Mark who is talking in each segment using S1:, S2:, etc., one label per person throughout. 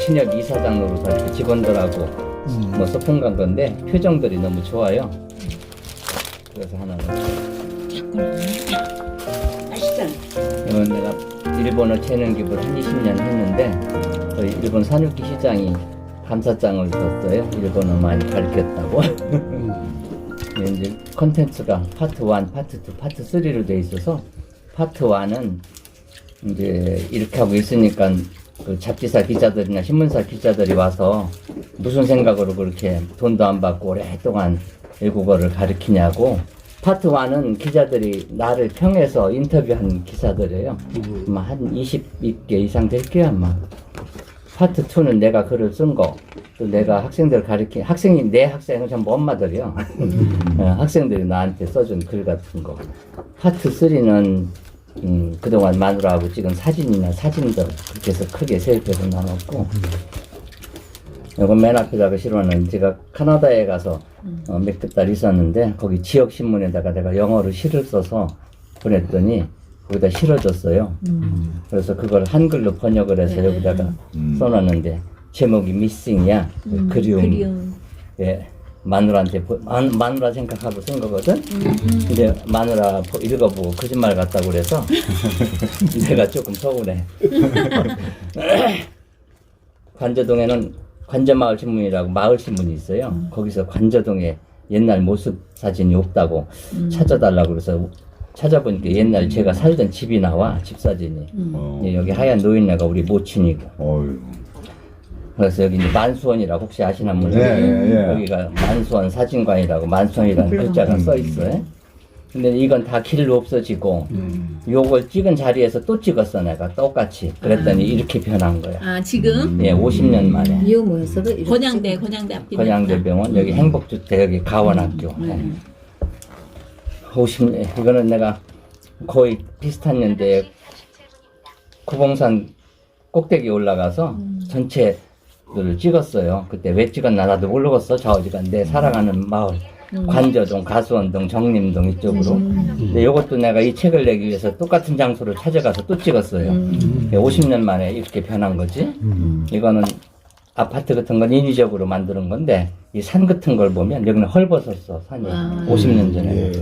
S1: 신협 이사장 노릇할 때 직원들하고
S2: 음.
S1: 뭐 소풍 간 건데 표정들이 너무 좋아요. 그래서 하나
S3: 맛있잖아.
S1: 이건 내가 일본어 재능 기부를 한 20년 했는데 저희 일본 산유키 시장이 감사장을 줬어요. 일본어 많이 가르쳤다고. 이게 이제 컨텐츠가 파트 1, 파트 2, 파트 3로 돼 있어서 파트 1은 이제 이렇게 하고 있으니까 그 잡지사 기자들이나 신문사 기자들이 와서 무슨 생각으로 그렇게 돈도 안 받고 오랫동안 외국어를 가르치냐고 파트 1은 기자들이 나를 평해서 인터뷰한 기사들이에요. 아마 한 20개 이상 될 거야 아마. 파트 2는 내가 글을 쓴 거, 또 내가 학생들 가르친, 학생이, 내 학생은 전부 엄마들이요. 어, 학생들이 나한테 써준 글 같은 거. 파트 3는, 음, 그동안 마누라하고 찍은 사진이나 사진들, 그렇게 해서 크게 세 개로 나눴고, 이건 맨 앞에다가 실어는 제가 카나다에 가서 어, 몇달 있었는데, 거기 지역 신문에다가 내가 영어로 시를 써서 보냈더니, 거기다 실어줬어요. 그래서 그걸 한글로 번역을 해서 여기다가 써놨는데 제목이 미싱이야. 그 그리움.
S3: 그리움.
S1: 예 마누라한테 보- 마, 마누라 생각하고 쓴 거거든? 근데 마누라 보- 읽어보고 거짓말 같다고 그래서 내가 조금 서운해. 관저동에는 관저마을 신문이라고 마을 신문이 있어요. 거기서 관저동에 옛날 모습 사진이 없다고 찾아달라고 그래서 찾아보니까 옛날 제가 살던 집이 나와 집 사진이.
S4: 어.
S1: 예, 여기 하얀 노인네가 우리 모친이고.
S4: 어휴.
S1: 그래서 여기 이제 만수원이라고 혹시 아시는 분이
S4: 예, 예, 예.
S1: 여기가 만수원 사진관이라고 만수원이라는 글자가 써 있어요. 근데 이건 다 길로 없어지고 요걸 찍은 자리에서 또 찍었어 내가 똑같이 그랬더니 이렇게 변한 거야.
S3: 아 지금
S1: 예, 50년 만에
S5: 이거 뭐였어? 그 이렇게
S3: 건양대 건양대 앞에
S1: 건양대병원 여기 행복주택 여기 가원학교. 예. 50 이거는 내가 거의 비슷한 연대에 구봉산 꼭대기 올라가서 전체 를 찍었어요. 그때 왜 찍었나 나도 모르겠어. 좌우지간 내 사랑하는 마을 관저동, 가수원동, 정림동 이쪽으로. 근데 이것도 내가 이 책을 내기 위해서 똑같은 장소를 찾아가서 또 찍었어요. 50년 만에 이렇게 변한 거지. 이거는 아파트 같은 건 인위적으로 만드는 건데 이 산 같은 걸 보면 여기는 헐벗었어 산이
S3: 아.
S1: 50년 전에.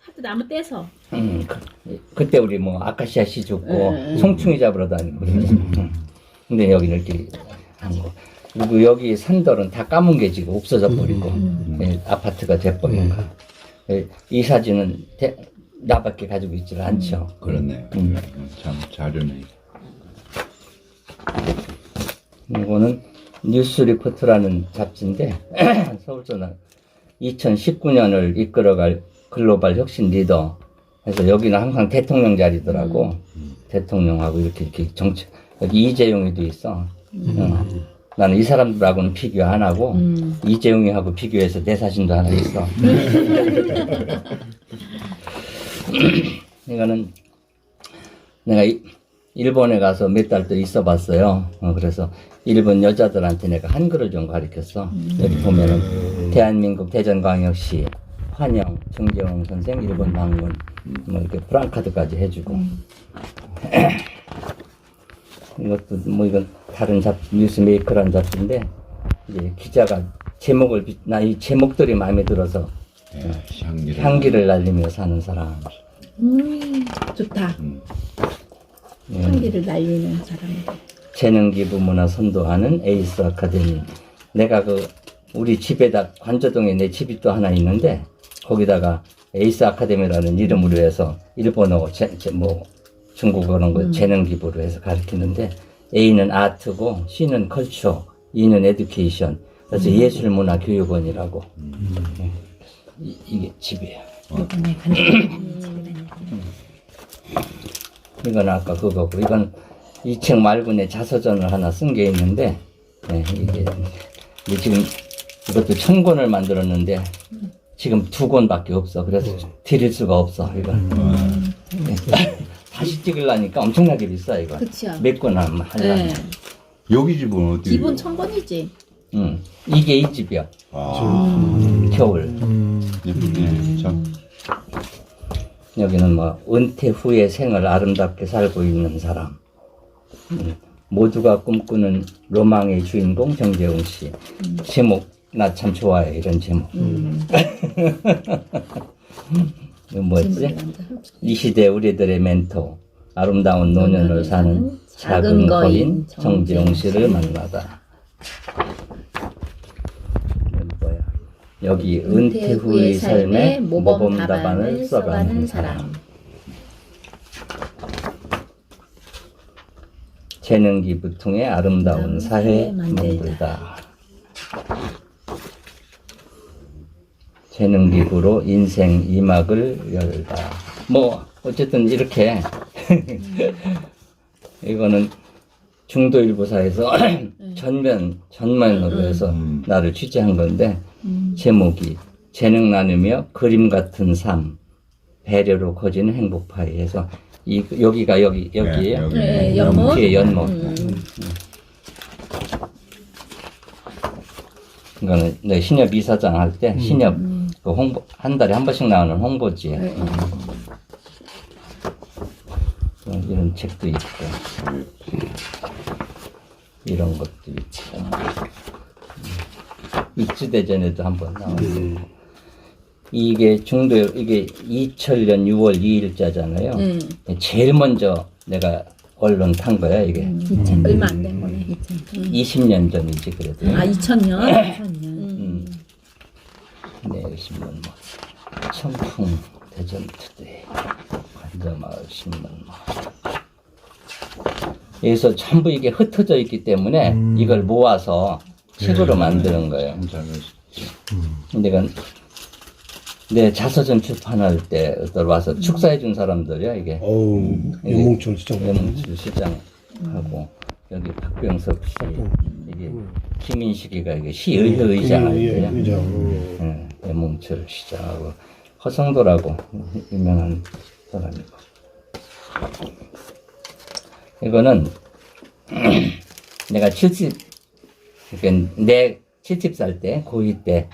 S3: 하도 나무 떼서
S1: 음, 그, 그때 우리 뭐 아카시아 씨 죽고
S3: 음.
S1: 송충이 잡으러 다니고 그랬죠. 음. 근데 여기는 이렇게 한 거. 그리고 여기 산들은 다 까문 게 지금 없어져 버리고 예, 아파트가 돼버린 거. 예, 이 사진은 대- 나밖에 가지고 있질 않죠.
S4: 그렇네.
S1: 음.
S4: 참 자료네.
S1: 이거는 뉴스 리포트라는 잡지인데 서울전화 2019년을 이끌어갈 글로벌 혁신 리더 그래서 여기는 항상 대통령 자리더라고 대통령하고 이렇게 이렇게 정치 여기 이재용이도 있어. 어. 나는 이 사람들하고는 비교 안 하고 이재용이하고 비교해서 내 사진도 하나 있어. 이거는 내가 이- 일본에 가서 몇 달 또 있어 봤어요. 어, 그래서 일본 여자들한테 내가 한글을 좀 가르쳤어. 여기 보면은 대한민국 대전광역시 환영 정재홍 선생 일본 방문 뭐 이렇게 프랑카드까지 해주고 이것도 뭐 이건 다른 잡 뉴스메이커라는 잡지인데 이제 기자가 제목을 나 이 제목들이 마음에 들어서
S4: 예, 향기를.
S1: 향기를 날리며 사는 사람
S3: 음 좋다
S4: 음.
S3: 향기를 날리는 사람들
S1: 재능 기부 문화 선도하는 에이스 아카데미. 내가 그 우리 집에다 관저동에 내 집이 또 하나 있는데 거기다가 에이스 아카데미라는 이름으로 해서 일본어, 제, 제, 뭐 중국어는 거 재능 기부로 해서 가르치는데 A는 아트고 C는 컬처, E는 에듀케이션. 그래서 예술 문화 교육원이라고. 네. 이, 이게 집이에요.
S3: 이번에 간장
S1: 이건 아까 그거고 이건 이 책 말고 내 자서전을 하나 쓴 게 있는데 네, 이게 지금 이것도 천 권을 만들었는데 지금 두 권밖에 없어. 그래서 드릴 수가 없어 이건 네. 다시 찍으려니까 엄청나게 비싸 이거
S3: 그치요.
S1: 몇권 하려면
S3: 네.
S4: 여기 집은 어디?
S3: 기본 천 번이지
S1: 응. 이게 이 집이야
S4: 아,
S1: 겨울
S4: 예쁘네. 참.
S1: 여기는 뭐 은퇴 후의 생을 아름답게 살고 있는 사람 음, 모두가 꿈꾸는 로망의 주인공 정재웅 씨. 제목 나 참 좋아해 이런 제목.
S3: 음.
S1: 이거 뭐였지?
S3: 이
S1: 시대 우리들의 멘토 아름다운 노년을 사는 작은 거인 정재웅 씨를. 만나다. 뭐야? 여기 은퇴 후의 삶의 모범 답안을 써가는 사람. 재능기 부통의 아름다운 사회
S3: 만들다.
S1: 만들다. 재능 기부로 인생 이막을 열다. 뭐 어쨌든 이렇게 이거는 중도일보사에서 전면 전면으로 해서
S4: 음.
S1: 나를 취재한 건데
S3: 음.
S1: 제목이 재능 나누며 그림 같은 삶 배려로 커지는 행복파이 해서 이 여기가 여기 여기에요.
S4: 여기.
S3: 네, 연못.
S1: 뒤에 연못.
S3: 음.
S1: 이거는 내 신협 이사장 할 때 신협
S3: 음.
S1: 그 홍보 한 달에 한 번씩 나오는 홍보지에
S3: 네.
S1: 어, 이런 책도 있고 이런 것도 있고 음. 입주대전에도 한 번 나왔고 이게 중도 이게 2000년 6월 2일자잖아요.
S3: 음.
S1: 제일 먼저 내가 언론 탄 거야 이게
S3: 음. 2000 얼마 안 된 거네. 2000.
S1: 20년 전이지 그래도.
S3: 아 2000년.
S1: 음. 네, 신문 뭐 청풍 대전 투데이 관자마을 신문 뭐 여기서 전부 이게 흩어져 있기 때문에 이걸 모아서 책으로 만드는 거예요. 근데 이건 내 자서전 출판할 때 와서 축사해 준 사람들이야 이게.
S2: 어우, 영몽철 진짜.
S1: 염칠 시장하고 여기 박병석 씨 이게 김인식이가 이게 시의회 의장 할
S2: 예,
S1: 때야.
S2: 의장.
S1: 예, 배몽철 시장하고 허성도라고 유명한 사람이고. 이거는 내가 70 그러니까 내 70살 때 고2 때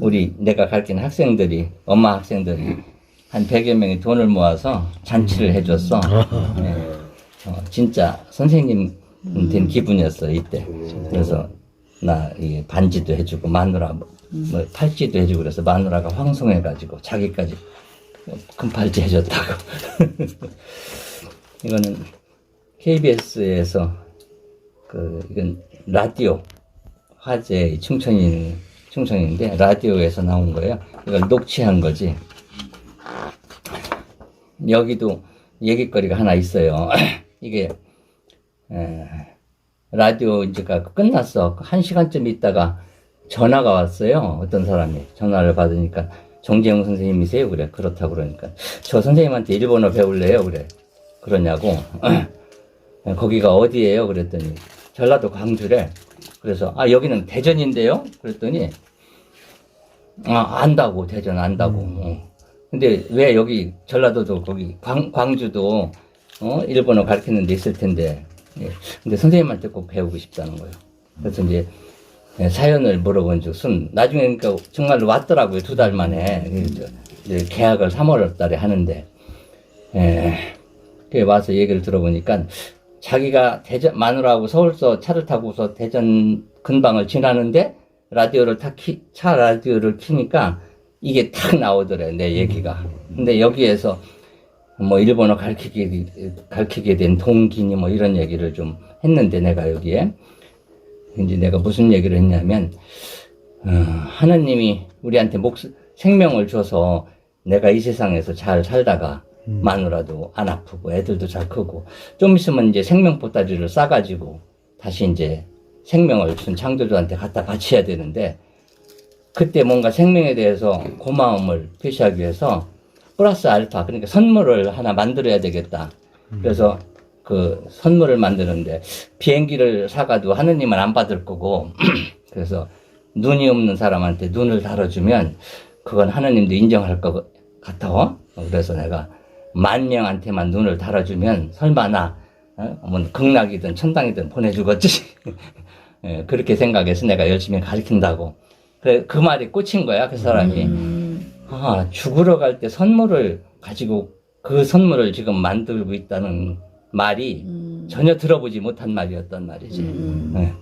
S1: 우리 내가 가르치는 학생들이 엄마 학생들이 한 100여 명이 돈을 모아서 잔치를 해줬어. 예. 어, 진짜 선생님 된 기분이었어 이때. 그래서 나 이게 반지도 해주고 마누라 뭐, 뭐 팔찌도 해주고 그래서 마누라가 황송해가지고 자기까지 금팔찌 해줬다고 이거는 KBS에서 그 이건 라디오 화제 충청인 충청인데 라디오에서 나온 거예요. 이걸 녹취한 거지. 여기도 얘기거리가 하나 있어요. 이게 에, 라디오 이제가 끝났어. 한 시간쯤 있다가 전화가 왔어요. 어떤 사람이 전화를 받으니까 정재영 선생님이세요? 그래. 그렇다고 그러니까 저 선생님한테 일본어 배울래요? 그래. 그러냐고. 거기가 어디예요? 그랬더니 전라도 광주래. 그래서 아 여기는 대전인데요. 그랬더니 아 안다고 대전 안다고. 어. 근데 왜 여기 전라도도 거기 광, 광주도 어 일본어 가르치는 데 있을 텐데. 예. 근데 선생님한테 꼭 배우고 싶다는 거예요. 그래서 이제 예, 사연을 물어본 적은 나중에 그러니까 정말로 왔더라고요 두 달 만에. 그래서 이제 계약을 3월 달에 하는데. 예, 그 와서 얘기를 들어보니까 자기가 대전 마누라하고 서울서 차를 타고서 대전 근방을 지나는데 라디오를 탁 키, 차 라디오를 키니까 이게 탁 나오더래 내 얘기가. 근데 여기에서 뭐 일본어 가르치게 가르치게 된 동기니 뭐 이런 얘기를 좀 했는데 내가 여기에 이제 내가 무슨 얘기를 했냐면 어, 하나님이 우리한테 목 생명을 줘서 내가 이 세상에서 잘 살다가 마누라도 안 아프고 애들도 잘 크고 좀 있으면 이제 생명 보따리를 싸가지고 다시 이제 생명을 준 창조주한테 갖다 바쳐야 되는데 그때 뭔가 생명에 대해서 고마움을 표시하기 위해서 플러스 알파 그러니까 선물을 하나 만들어야 되겠다. 그래서 그 선물을 만드는데 비행기를 사가도 하느님은 안 받을 거고 그래서 눈이 없는 사람한테 눈을 달아주면 그건 하느님도 인정할 것 같아. 그래서 내가 만 명한테만 눈을 달아주면 설마 나 어? 뭐 극락이든 천당이든 보내주겠지. 예, 그렇게 생각해서 내가 열심히 가르친다고. 그래 그 말이 꽂힌 거야 그 사람이.
S3: 음.
S1: 아, 죽으러 갈 때 선물을 가지고 그 선물을 지금 만들고 있다는 말이
S3: 음.
S1: 전혀 들어보지 못한 말이었단 말이지.
S3: 음.
S1: 네.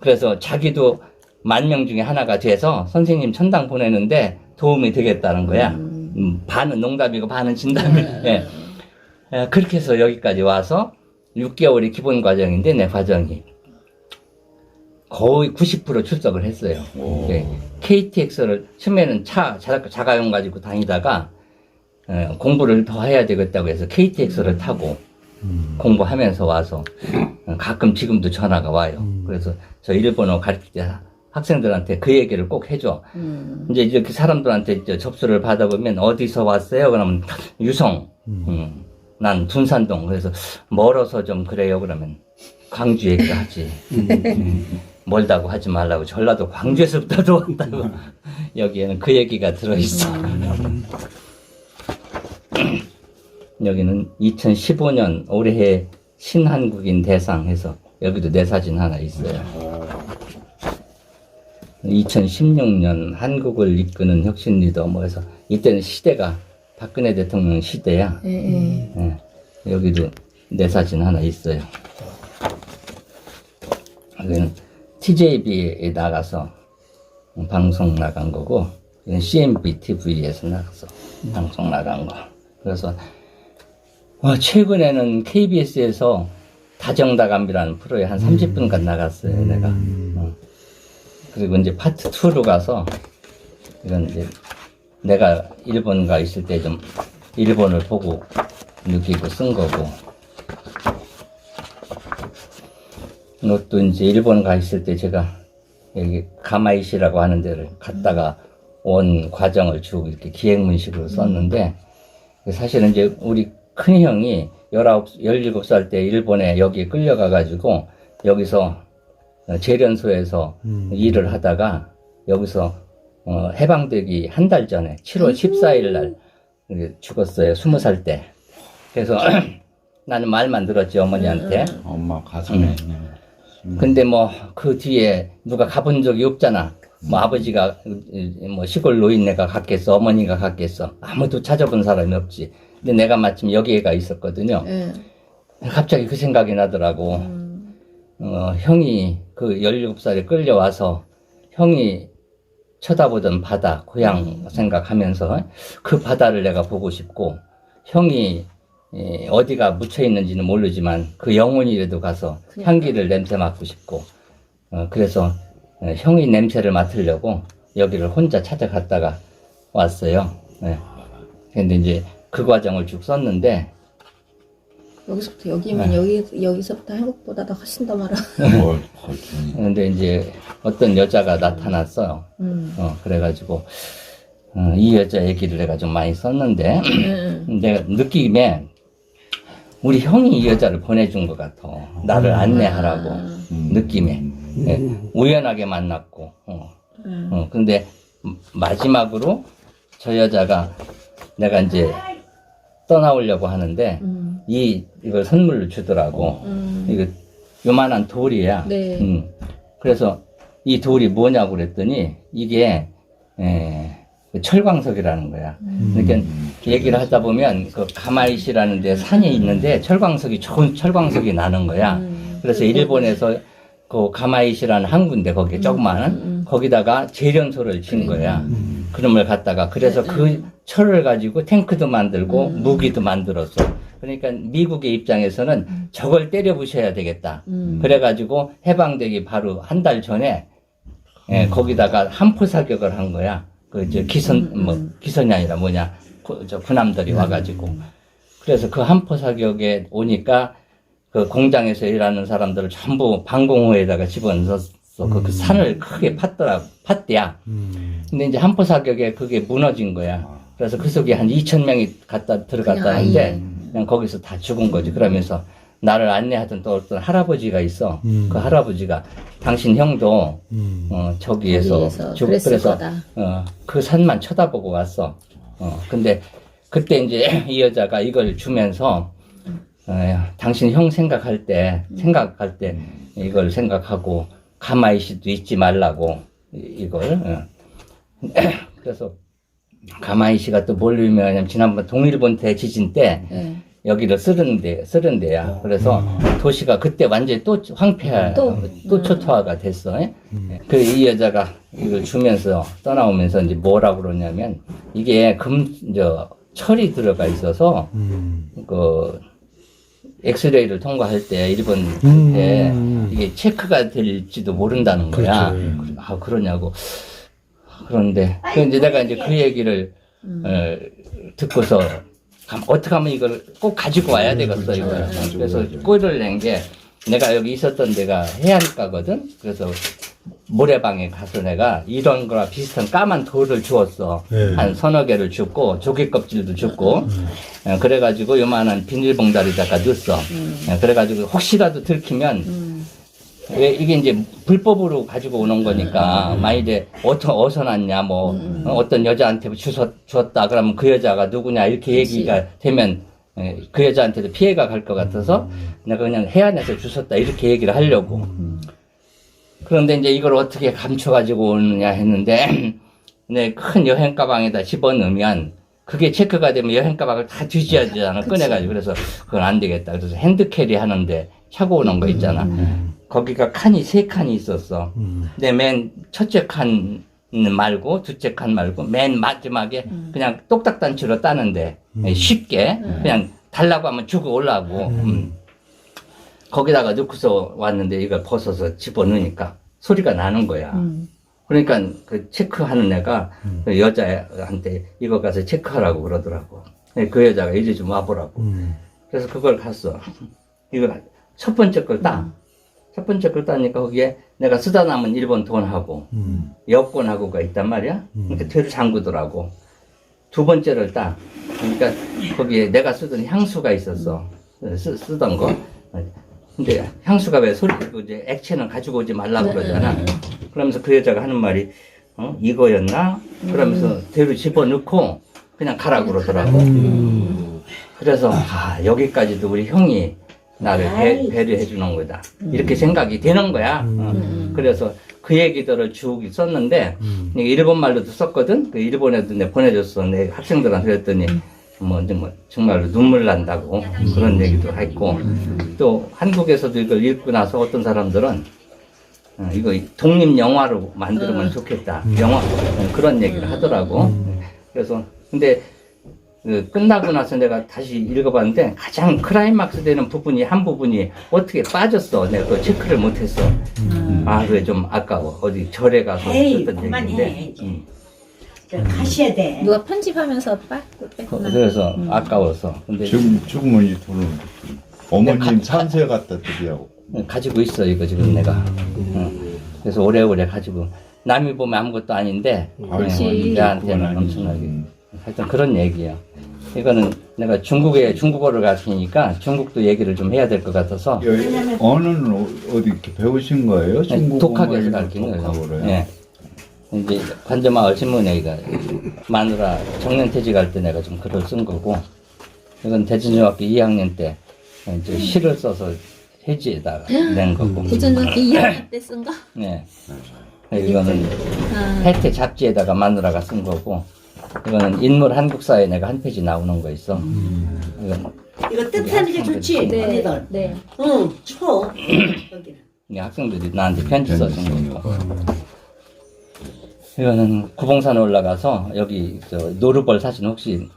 S1: 그래서 자기도 만 명 중에 하나가 돼서 선생님 천당 보내는데 도움이 되겠다는 거야. 음, 반은 농담이고 반은 진담이. 예. 예, 그렇게 해서 여기까지 와서 6개월이 기본 과정인데 내 과정이 거의 90% 출석을 했어요.
S4: 오.
S1: 예, KTX를 처음에는 차 자, 자가용 가지고 다니다가 예, 공부를 더 해야 되겠다고 해서 KTX를 타고 공부하면서 와서 어, 가끔 지금도 전화가 와요. 그래서 저 일본어 가르칠 때 학생들한테 그 얘기를 꼭 해줘.
S3: 음.
S1: 이제 이렇게 사람들한테 이제 접수를 받아보면 어디서 왔어요? 그러면 유성, 음, 난 둔산동. 그래서 멀어서 좀 그래요. 그러면 광주 얘기하지. 음, 멀다고 하지 말라고 전라도 광주에서부터 왔다고 여기에는 그 얘기가 들어있어. 여기는 2015년 올해 신한국인 대상 해서 여기도 내 사진 하나 있어요. 2016년 한국을 이끄는 혁신 리더 뭐 해서 이때는 시대가 박근혜 대통령 시대야.
S3: 예, 예.
S1: 예. 여기도 내 사진 하나 있어요. 여기는 TJB에 나가서 방송 나간 거고, 이건 CMB TV에서 나가서 방송 나간 거. 그래서, 와, 최근에는 KBS에서 다정다감이라는 프로에 한 30분간 나갔어요, 내가. 어. 그리고 이제 파트 2로 가서, 이건 이제 내가 일본 가 있을 때 좀 일본을 보고 느끼고 쓴 거고 이것도 이제 일본 가 있을 때 제가 여기 가마이시라고 하는 데를 갔다가 온 과정을 쭉 이렇게 기획문식으로 썼는데 사실은 이제 우리 큰 형이 19, 17살 때 일본에 여기에 끌려가가지고 여기서 재련소에서 일을 하다가 여기서 어, 해방되기 한 달 전에 7월 14일 날 죽었어요. 20살 때. 그래서 나는 말만 들었지 어머니한테.
S4: 엄마 가슴에
S1: 근데 뭐 그 뒤에 누가 가본 적이 없잖아. 뭐 아버지가 뭐 시골 노인네가 갔겠어, 어머니가 갔겠어. 아무도 찾아본 사람이 없지. 근데 내가 마침 여기에 가 있었거든요.
S3: 예.
S1: 갑자기 그 생각이 나더라고.
S3: 음.
S1: 어, 형이 그 17살에 끌려와서 형이 쳐다보던 바다, 고향 생각하면서 그 바다를 내가 보고 싶고 형이 에, 어디가 묻혀 있는지는 모르지만 그 영혼이라도 가서 향기를 냄새 맡고 싶고 어, 그래서 에, 형이 냄새를 맡으려고 여기를 혼자 찾아갔다가 왔어요. 예. 근데 이제 그 과정을 쭉 썼는데
S3: 여기서부터 여기면 여기 여기서부터 한국보다 더 훨씬 더 많아.
S4: 뭘 거기
S1: 근데 이제 어떤 여자가 나타났어요.
S3: 음.
S1: 어, 그래가지고, 어, 이 여자 얘기를 내가 좀 많이 썼는데,
S3: 음.
S1: 내가 느낌에, 우리 형이 이 여자를 보내준 것 같아. 나를 안내하라고. 느낌에. 예, 우연하게 만났고, 어.
S3: 음.
S1: 어, 근데, 마지막으로 저 여자가 내가 이제 떠나오려고 하는데,
S3: 음.
S1: 이, 이걸 선물을 주더라고.
S3: 음.
S1: 이거 요만한 돌이야.
S3: 네.
S1: 음. 그래서 이 돌이 뭐냐고 그랬더니 이게 에, 그 철광석이라는 거야. 그러니까 얘기를 하다 보면 그 가마이시라는 데 산이 있는데 철광석이 좋은 철광석이 나는 거야.
S3: 음.
S1: 그래서 일본에서 그 가마이시라는 항구인데 거기 에 조그마한 거기다가 재련소를 진 거야. 그놈을 갖다가 그래서 그 철을 가지고 탱크도 만들고 무기도 만들었어. 그러니까 미국의 입장에서는 저걸 때려 부셔야 되겠다.
S3: 음.
S1: 그래가지고 해방되기 바로 한 달 전에 예, 거기다가 한포 사격을 한 거야. 그 저 기선 뭐 기선이 아니라 뭐냐. 그, 저 군함들이 와가지고. 그래서 그 한포 사격에 오니까 그 공장에서 일하는 사람들을 전부 방공호에다가 집어넣 었어. 그, 그 산을 크게 팠더라 팠대야. 근데 이제 한포 사격에 그게 무너진 거야. 그래서 그 속에 한 2천 명이 갔다 들어갔다는데
S3: 아예.
S1: 그냥 거기서 다 죽은 거지. 그러면서 나를 안내하던 또 어떤 할아버지가 있어. 그 할아버지가 당신 형도 어, 저기에서
S3: 거기에서
S1: 죽
S3: 그랬을
S1: 그래서
S3: 거다.
S1: 어, 그 산만 쳐다보고 왔어. 어, 근데 그때 이제 이 여자가 이걸 주면서 어, 당신 형 생각할 때 생각할 때 이걸 생각하고 가마이시도 잊지 말라고 이- 이걸 어. 그래서 가마이시가 또뭘 유명하냐면 지난번 동일본 대지진 때
S3: 예.
S1: 여기를 쓰는데 쓰는데야. 그래서 도시가 그때 완전히 또 황폐화
S3: 또,
S1: 또,
S3: 음.
S1: 초토화가 됐어. 그이 여자가 이걸 주면서 떠나오면서 이제 뭐라고 그러냐면 이게 금 저 철이 들어가 있어서
S2: 음.
S1: 그 엑스레이를 통과할 때 일본
S2: 음.
S1: 때 이게 체크가 될지도 모른다는 거야.
S2: 그렇죠.
S1: 아 그러냐고. 그런데 그 이제 내가 이제 그 얘기를
S3: 음.
S1: 어, 듣고서 감- 어떻게 하면 이걸 꼭 가지고 와야 되겠어 이걸.
S4: 가지고
S1: 그래서
S4: 와야죠.
S1: 꼴을 낸 게 내가 여기 있었던 데가 해안가거든. 그래서 모래방에 가서 내가 이런 거랑 비슷한 까만 돌을 주었어.
S2: 네.
S1: 한 서너 개를 줍고 조개 껍질도 줍고. 어, 그래가지고 요만한 비닐봉다리다가 넣었어. 어, 그래가지고 혹시라도 들키면
S3: 음.
S1: 왜 이게 이제 불법으로 가지고 오는 거니까 만일에 어터 어디서 났냐 뭐 어, 어떤 여자한테 주서 줬다. 그러면 그 여자가 누구냐 이렇게 얘기가 되면 에, 그 여자한테도 피해가 갈 것 같아서 내가 그냥 해안에서 주웠다. 이렇게 얘기를 하려고 그런데 이제 이걸 어떻게 감춰 가지고 오느냐 했는데 네, 큰 여행 가방에다 집어넣으면 그게 체크가 되면 여행 가방을 다 뒤져야 되잖아. 꺼내가지고. 그래서 그건 안 되겠다. 그래서 핸드캐리 하는데 차고 오는 거 있잖아. 거기가 칸이 세 칸이 있었어.
S2: 음.
S1: 근데 맨 첫째 칸 말고 둘째 칸 말고 맨 마지막에 그냥 똑딱단치로 따는데 쉽게 그냥 달라고 하면 주고 올라고. 음. 거기다가 넣고서 왔는데 이걸 벗어서 집어넣으니까 소리가 나는 거야.
S3: 음.
S1: 그러니까 그 체크하는 애가 그 여자한테 이거 가서 체크하라고 그러더라고. 그 여자가 이리 좀 와보라고.
S2: 음.
S1: 그래서 그걸 갔어. 이거 첫 번째 걸 따. 첫 번째 걸 따니까 거기에 내가 쓰다 남은 일본 돈하고
S2: 음.
S1: 여권하고가 있단 말이야. 그러니까 뒤를 잠그더라고. 두 번째를 따. 그러니까 거기에 내가 쓰던 향수가 있었어. 쓰, 쓰던 거. 근데 향수가 왜 소리, 그 이제 액체는 가지고 오지 말라고 그러잖아. 그러면서 그 여자가 하는 말이, 어, 이거였나? 그러면서 뒤로 집어넣고 그냥 가라고 그러더라고. 그래서 아 여기까지도 우리 형이 나를 배, 배려해 주는 거다. 이렇게 생각이 되는 거야. 어. 그래서 그 얘기들을 쭉 썼는데 일본 말로도 썼거든? 그 일본에도 내 보내줬어. 내 학생들한테 그랬더니 뭐 정말 정말로 눈물 난다고 그런 얘기도 했고 또 한국에서도 이걸 읽고 나서 어떤 사람들은 어, 이거 독립 영화로 만들면 좋겠다 영화 어, 그런 얘기를 하더라고 그래서 근데 그 끝나고 나서 내가 다시 읽어봤는데 가장 클라이막스 되는 부분이 한 부분이 어떻게 빠졌어. 내가 그 체크를 못했어. 아, 그게 좀 아까워. 어디 절에 가서
S5: 에이,
S1: 썼던. 얘기인데. 음.
S5: 저 가셔야 돼.
S3: 누가 편집하면서 빠?
S1: 그-
S3: 뺐구나.
S1: 그래서 아까워서. 근데
S4: 지금 지금은 이 돈을 어머님 산소에 갖다 드리라고.
S1: 가지고 있어 이거 지금 내가. 응. 그래서 오래오래 가지고 남이 보면 아무것도 아닌데
S3: 그렇지.
S1: 네, 나한테는 엄청나게. 하여튼 그런 얘기야. 이거는 내가 중국에 중국어를 가르치니까 중국도 얘기를 좀 해야 될 것 같아서
S4: 여기 언어는 어- 어디 이렇게 배우신 거예요? 중국어
S1: 독학에서
S4: 뭐
S1: 가르치는 거예요.
S4: 독학으로요?
S1: 예. 이제 관저마을 신문회가 마누라 정년퇴직 할 때 내가 좀 글을 쓴 거고 이건 대전중학교 2학년 때 이제 시를 써서 해지에다가 낸 거고.
S3: 대전중학교 2학년 때 쓴 거?
S1: 네. 이거는
S3: 아,
S1: 혜태 잡지에다가 마누라가 쓴 거고 이거는 인물 한국사에 내가 한 페이지 나오는 거 있어. 이건
S5: 이거 뜻하는 게 좋지.
S3: 네.
S5: 언니들.
S3: 네.
S5: 응, 쳐. 여기는.
S1: 이게 학생들이 나한테 편지 써준
S4: 편지
S1: 거고. 이거는 구봉산에 올라가서 여기 저 노르벌 사진 혹시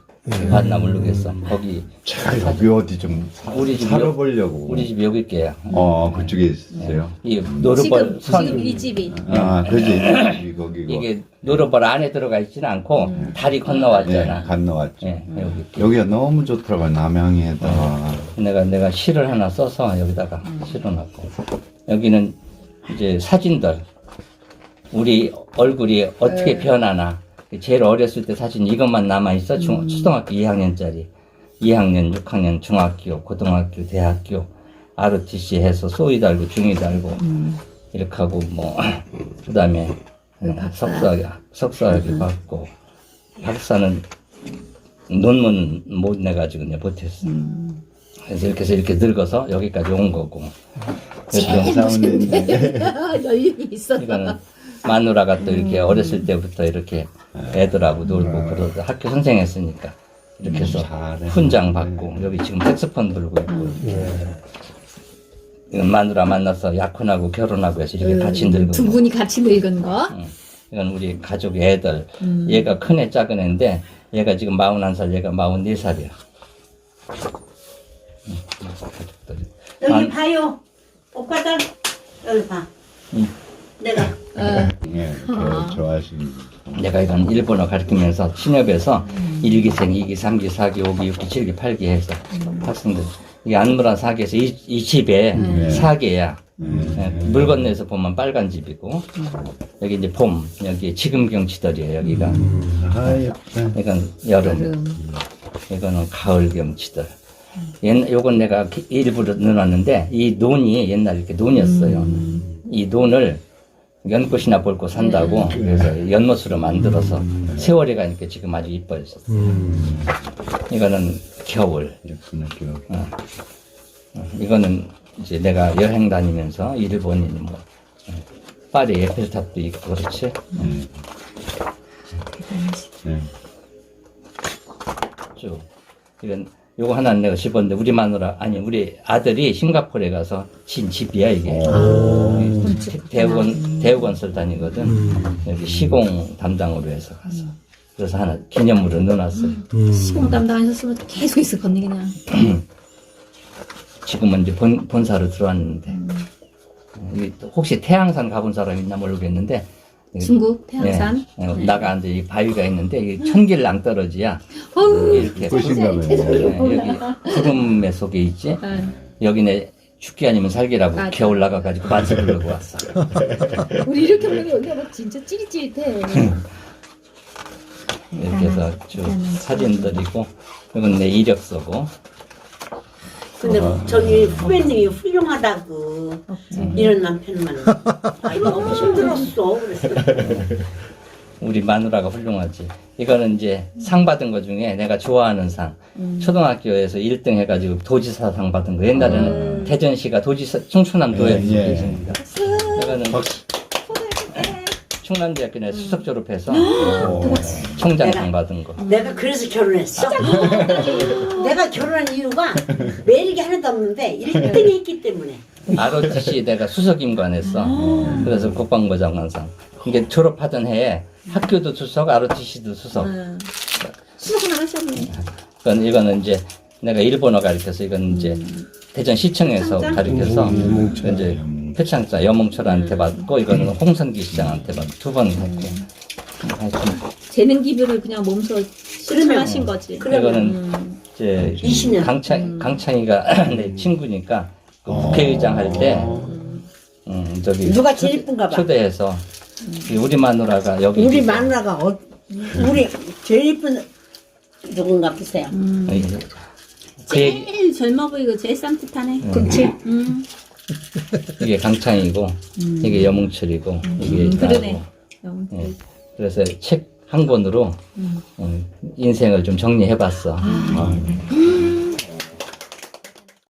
S1: 봤나 모르겠어. 거기
S4: 제가 여기 어디 좀 사,
S1: 우리 집
S4: 살아보려고.
S1: 우리 집 여기 있게요.
S4: 어 그쪽에 있어요.
S1: 이 노르벌
S3: 지금,
S1: 선
S3: 지금 이 집이.
S4: 아 그지 이 거기고.
S1: 이게 노르벌 안에 들어가 있지는 않고 다리 건너왔잖아.
S4: 예, 건너왔죠.
S1: 예, 여기 있게.
S4: 여기가 너무 좋더라고요 남양에다가.
S1: 내가 내가 시를 하나 써서 여기다가 실어놨고 여기는 이제 사진들 우리 얼굴이 어떻게 변하나. 제일 어렸을 때 사진 이것만 남아 있어? 중 초등학교 2학년짜리. 2학년 6학년 중학교 고등학교 대학교. ROTC 해서 소위 달고 중위 달고 이렇게 하고 뭐 그 다음에 석사 석사학위 받고. 박사는 논문 못 내가지고 내가 못했어. 그래서 이렇게 해서 이렇게 늙어서 여기까지 온 거고. 그래서
S4: 사원에 있는데
S3: 연륜이 있어.
S1: 이거는 마누라가 또 이렇게 어렸을 때부터 이렇게 애들하고 놀고 그러고 학교 선생 했으니까 이렇게 해서
S4: 잘해.
S1: 훈장 받고 여기 지금 색소폰 불고 있고
S2: 네.
S1: 이건 마누라 만나서 약혼하고 결혼하고 해서 이렇게 같이 늙은
S3: 두
S1: 거.
S3: 분이 같이 늙은 거.
S1: 응. 이건 우리 가족 애들.
S3: 음.
S1: 얘가 큰 애 작은 애인데 얘가 지금 41살, 얘가 44살이야. 가족들.
S5: 여기
S1: 아.
S5: 봐요. 오빠들 여기 봐.
S1: 응.
S5: 내가
S3: 어.
S4: 예,
S3: 아.
S4: 저 좋아하시는.
S1: 내가 이건 일본어 가르치면서 신협에서 일기생이기삼기사기오기육기칠기팔기 해서 학생들 이게 안무라 사기에서 이, 이 집에
S4: 네.
S1: 사계야. 예, 물 건너에서 보면 빨간 집이고 여기 이제 봄 여기 지금 경치들이에요 여기가
S4: 아, 예쁘다.
S1: 이건 여름
S3: 여름.
S1: 이거는 가을 경치들 옛 요건 내가 기- 일부러 넣어놨는데 이 논이 옛날 이렇게 논이었어요 이 논을 연꽃이나 볼거 산다고 그래서 연못으로 만들어서 세월이 가니까 지금 아주 이뻐졌어
S2: 음.
S1: 이거는 겨울.
S4: 예쁘네, 기억.
S1: 어, 이거는 이제 내가 여행 다니면서 일본인 뭐 어, 파리 에펠탑도 있고 그렇지?
S4: 네. 네.
S1: 쭉. 이건 요거 하나는 내가 집었는데 우리 마누라 아니 우리 아들이 싱가포르에 가서 진 집이야 이게. 대- 대우건 대우건설 다니거든. 여기 시공 담당으로 해서 가서. 그래서 하나 기념으로 넣어놨어요.
S2: 음.
S3: 시공 담당하셨으면 계속 있을 건데 그냥.
S1: 지금은 이제 본, 본사로 들어왔는데. 여기 또 혹시 태양산 가본 사람 있나 모르겠는데
S3: 중국 태양산.
S1: 예, 예, 나가 이제 이 바위가 있는데 이게 천길 낭떠러지야
S3: 어우.
S1: 이렇게
S4: 예쁘신가 봐요.
S1: 예, 여기 구름의 속에 있지
S3: 어.
S1: 여기네 죽기 아니면 살기라고
S3: 맞아.
S1: 겨울 나가가지고 맛을 보려고 왔어.
S3: 우리 이렇게 보면 여기가 막 진짜 찌릿찌릿해.
S1: 이렇게 해서 쭉 사진들이고 이건 내 이력서고
S5: 근데 저기 후배님이 훌륭하다고 이런 남편만 아 너무 힘들었어 그랬어.
S1: 우리 마누라가 훌륭하지. 이거는 이제 상 받은 거 중에 내가 좋아하는 상. 초등학교에서 1등 해가지고 도지사 상 받은 거. 옛날에는 대전시가 도지사 충청남 도에
S4: 예, 예.
S1: 있습니다. 이거는 충남대학교 내 수석 졸업해서 총장상 받은 거.
S5: 내가 그래서 결혼했어. 내가 결혼한 이유가 매력이 하나도 없는데 1등 했기 때문에.
S1: ROTC 내가 수석임관했어. 그래서 국방부 장관상. 이게 졸업하던 해에 학교도 수석, ROTC도 수석.
S3: 어. 수업은 안 하셨네.
S1: 그건 이거는 이제 내가 일본어 가르쳐서 이건 이제 대전 시청에서? 가르쳐서
S2: 음.
S1: 이제 표창장 여몽철한테 받고 이거는 홍선기 시장한테 받고 두번 했고 하여튼
S3: 재능 기부를 그냥 몸소 실천하신 거지.
S1: 이거는
S3: 음.
S1: 이제
S5: 20년.
S1: 강창 강창이가 내 친구니까 그 국회의장 할 때 음, 저기
S5: 누가 제일 이쁜가 봐.
S1: 초대해서 이 우리 마누라가 여기
S5: 우리 마누라가 어, 우리 제일 이쁜 누군가 보세요.
S3: 음.
S1: 이- 그 얘기,
S3: 제일 젊어 보이고 제일 산뜻하네.
S5: 그렇지?
S3: 음.
S1: 이게 강창이고 이게 여몽철이고 이게
S3: 음, 그러네. 너무
S1: 예. 그래서 책 한 권으로 음, 인생을 좀 정리해봤어. 어,